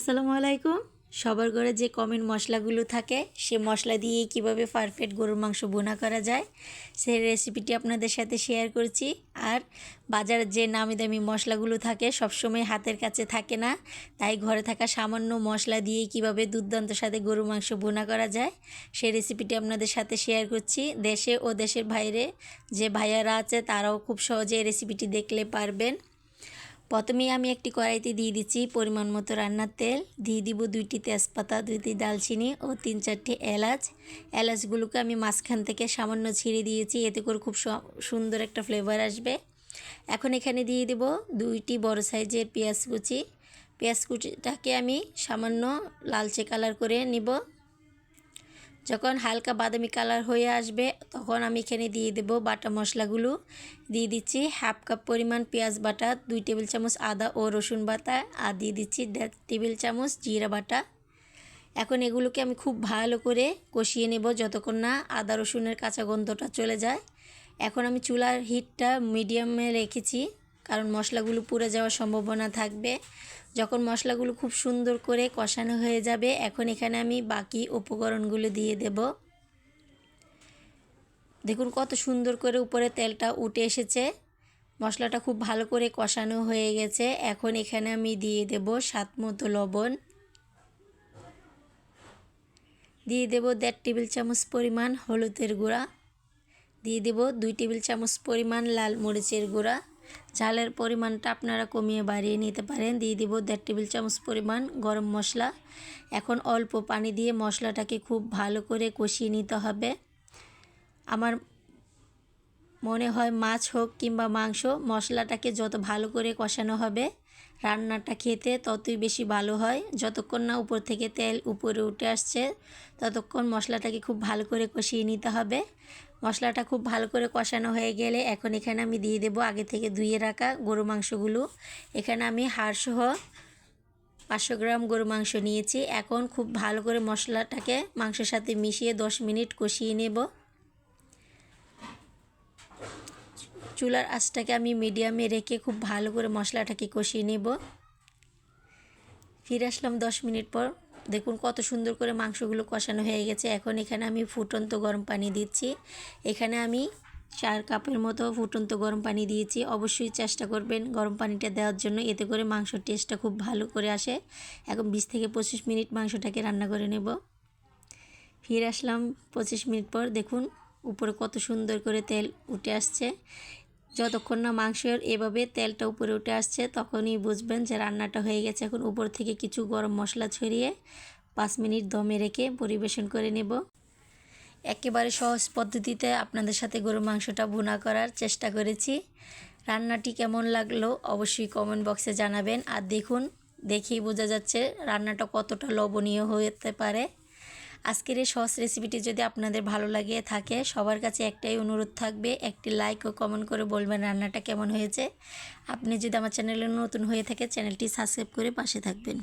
আসসালামু আলাইকুম। সবার ঘরে যে কমেন্ট মশলাগুলো থাকে, সে মশলা দিয়ে কীভাবে পারফেক্ট গরুর মাংস বোনা করা যায়, সেই রেসিপিটি আপনাদের সাথে শেয়ার করছি। আর বাজারে যে নামি দামি মশলাগুলো থাকে, সবসময় হাতের কাছে থাকে না, তাই ঘরে থাকা সামান্য মশলা দিয়ে কীভাবে দুর্দান্ত সাথে গরুর মাংস বোনা করা যায়, সেই রেসিপিটি আপনাদের সাথে শেয়ার করছি। দেশে ও দেশের বাইরে যে ভাইয়ারা আছে, তারাও খুব সহজে রেসিপিটি দেখলে পারবেন। প্রথমেই আমি একটি কড়াইতে দিয়ে দিচ্ছি পরিমাণ মতো রান্নার তেল। দিয়ে দিব দুইটি তেজপাতা, দুইটি দালচিনি ও তিন চারটি এলাচ। এলাচগুলোকে আমি মাঝখান থেকে সামান্য ছিঁড়ে দিয়েছি, এতে করে খুব সুন্দর একটা ফ্লেভার আসবে। এখন এখানে দিয়ে দেব দুইটি বড় সাইজের পেঁয়াজ কুচি। পেঁয়াজ কুচিটাকে আমি সামান্য লালচে কালার করে নিব। যখন হালকা বাদামি কালার হয়ে আসবে, তখন আমি এখানে দিয়ে দেব বাটা মশলাগুলো। দিয়ে দিচ্ছি হাফ কাপ পরিমাণ পেঁয়াজ বাটা, দুই টেবিল চামচ আদা ও রসুন বাটা, আর দিয়ে দিচ্ছি দেড় টেবিল চামচ জিরা বাটা। এখন এগুলোকে আমি খুব ভালো করে কষিয়ে নেব যতক্ষণ না আদা রসুনের কাঁচা গন্ধটা চলে যায়। এখন আমি চুলার হিটটা মিডিয়ামে রেখেছি। কারণ মশলাগুলো পুড়ে যাওয়ার সম্ভাবনা থাকবে। যখন মশলাগুলো খুব সুন্দর করে কষানো হয়ে যাবে, এখন এখানে আমি বাকি উপকরণগুলো দিয়ে দেব। দেখুন কত সুন্দর করে উপরে তেলটা উঠে এসেছে। মশলাটা খুব ভালো করে কষানো হয়ে গেছে। এখন এখানে আমি দিয়ে দেব সাত মতো লবণ। দিয়ে দেব দেড় টেবিল চামচ পরিমাণ হলুদের গুঁড়া। দিয়ে দেব দুই টেবিল চামচ পরিমাণ লাল মরিচের গুঁড়া। ঝালের পরিমাণটা আপনারা কমিয়ে বাড়িয়ে নিতে পারেন। দিয়ে দিব দেড় টেবিল চামচ পরিমাণ গরম মশলা। এখন অল্প পানি দিয়ে মশলাটাকে খুব ভালো করে কষিয়ে নিতে হবে। আমার মনে হয় মাছ হোক কিংবা মাংস, মশলাটাকে যত ভালো করে কষানো হবে রান্নাটা খেতে ততই বেশি ভালো হয়। যতক্ষণ না উপর থেকে তেল উপরে উঠে আসছে, ততক্ষণ মশলাটাকে খুব ভালো করে কষিয়ে নিতে হবে। মশলাটা খুব ভালো করে কষানো হয়ে গেলে এখন এখানে আমি দিয়ে দেব আগে থেকে ধুয়ে রাখা গরু মাংসগুলো। এখানে আমি হাড়সহ পাঁচশো গ্রাম গরু মাংস নিয়েছি। এখন খুব ভালো করে মশলাটাকে মাংসের সাথে মিশিয়ে দশ মিনিট কষিয়ে নেব। চুলার আঁচটাকে আমি মিডিয়ামে রেখে খুব ভালো করে মশলাটাকে কষিয়ে নেব। ফিরে আসলাম দশ মিনিট পর। দেখুন কত সুন্দর করে মাংসগুলো কষানো হয়ে গেছে। এখন এখানে আমি ফুটন্ত গরম পানি দিচ্ছি। এখানে আমি চার কাপের মতো ফুটন্ত গরম পানি দিয়েছি। অবশ্যই চেষ্টা করবেন গরম পানিটা দেওয়ার জন্য। এতে করে মাংসর টেস্টটা খুব ভালো করে আসে। এখন বিশ থেকে পঁচিশ মিনিট মাংসটাকে রান্না করে নেব। ফিরে আসলাম পঁচিশ মিনিট পর। দেখুন উপরে কত সুন্দর করে তেল উঠে আসছে। যতক্ষণ না মাংসের এভাবে তেলটা উপরে উঠে আসছে, তখনই বুঝবেন যে রান্নাটা হয়ে গেছে। এখন উপর থেকে কিছু গরম মশলা ছড়িয়ে পাঁচ মিনিট দমে রেখে পরিবেশন করে নেব। একেবারে সহজ পদ্ধতিতে আপনাদের সাথে গরুর মাংসটা ভুনা করার চেষ্টা করেছি। রান্নাটি কেমন লাগল অবশ্যই কমেন্ট বক্সে জানাবেন। আর দেখুন, দেখেই বোঝা যাচ্ছে রান্নাটা কতটা লবণীয় হতে পারে। আজকের এই সহজ রেসিপিটি যদি আপনাদের ভালো লাগে থাকে, সবার কাছে একটাই অনুরোধ থাকবে, একটি লাইক ও কমেন্ট করে বলবেন রান্নাটা কেমন হয়েছে। আপনি যদি আমার চ্যানেলে নতুন হয়ে থাকে চ্যানেলটি সাবস্ক্রাইব করে পাশে থাকবেন।